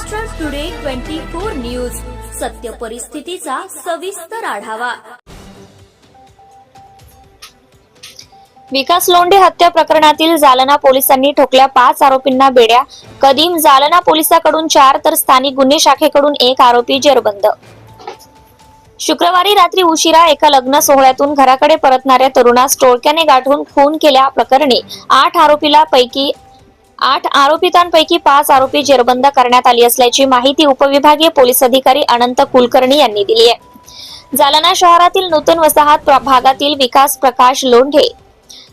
Maharashtra today twenty four news सत्य परिस्थितीचा सविस्तर आढावा. विकास लोंढे हत्या प्रकरणातील जालना पोलिसांनी ठोकल्या पाच आरोपींना बेड्या. कदीम जालना पोलिसांकडून चार तर स्थानिक गुन्हे शाखेकडून एक आरोपी जेरबंद. शुक्रवारी रात्री उशिरा एका लग्न सोहळ्यातून घराकडे परतणाऱ्या तरुणास टोळक्याने गाठून खून केल्या प्रकरणी आठ आरोपीला पैकी आठ आरोपितांपैकी पाच आरोपी जेरबंद करण्यात आली असल्याची माहिती उपविभागीय पोलीस अधिकारी अनंत कुलकर्णी यांनी दिली आहे. जालना शहरातील नूतन वसाहत प्र- भागातील विकास प्रकाश लोंढे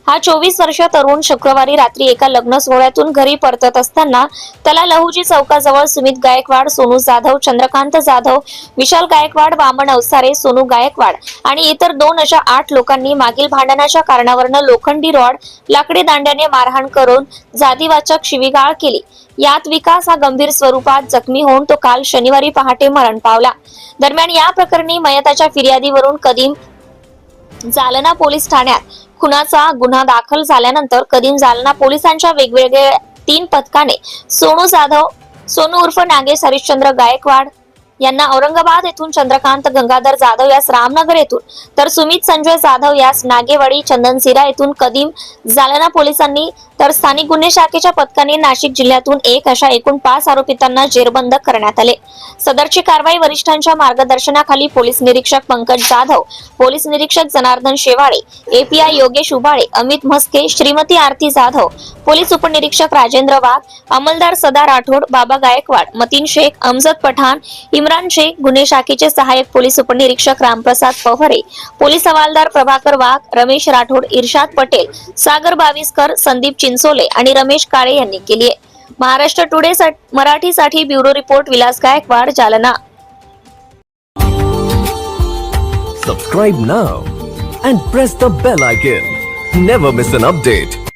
हा चोवीस वर्ष तरुण शुक्रवारी रात्री एका लग्न सोहळ्यातून घरी परतत असताना त्याला लहुजी चौकाजवळ सुमित गायकवाड सोनू जाधव चंद्रकांत जाधव विशाल गायकवाड वामन अवसारे सोनू गायकवाड आणि इतर दोन अशा आठ लोकांनी मागील भांडणाच्या कारणावरनं लोखंडी रॉड लाकडी दांड्याने मारहाण करून जातीवाचक शिवीगाळ केली. यात विकास हा गंभीर स्वरूपात जखमी होऊन तो काल शनिवारी पहाटे मरण पावला. दरम्यान या प्रकरणी मयताच्या फिर्यादीवरून कदीम जालना पोलीस ठाण्यात खुनाचा गुन्हा दाखल झाल्यानंतर कदीम जालना पोलिसांच्या वेगवेगळ्या तीन पथकाने सोनू जाधव सोनू उर्फ नागेश हरिश्चंद्र गायकवाड यांना औरंगाबाद येथून चंद्रकांत गंगाधर जाधव यास रामनगर येथून तर सुमित संजय जाधव यास नागेवाडी चंदनसिरा येथून कदीम जालना पोलिसांनी तर स्थानिक गुन्हे शाखेच्या पथकाने नाशिक जिल्ह्यातून एक अशा एकूण पाच आरोपितांना जेरबंद करण्यात आले. सदरची कारवाई वरिष्ठांच्या मार्गदर्शनाखाली पोलीस निरीक्षक पंकज जाधव पोलीस निरीक्षक जनार्दन शेवाळे एपीआय योगेश उभाळे अमित म्हस्के श्रीमती आरती जाधव पोलीस उपनिरीक्षक राजेंद्र वाघ अंमलदार सदा राठोड बाबा गायकवाड मतीन शेख अमजद पठाण इम्रान शेख गुन्हे शाखेचे सहाय्यक पोलीस उपनिरीक्षक रामप्रसाद पवारे पोलीस हवालदार प्रभाकर वाघ रमेश राठोड इर्शाद पटेल सागर बाविस्कर संदीप चिंचोले आणि रमेश काळे यांनी केली आहे. महाराष्ट्र टुडे सा- मराठीसाठी bureau report Vilas Gaikwad Jalna. Subscribe now and press the bell icon never miss an update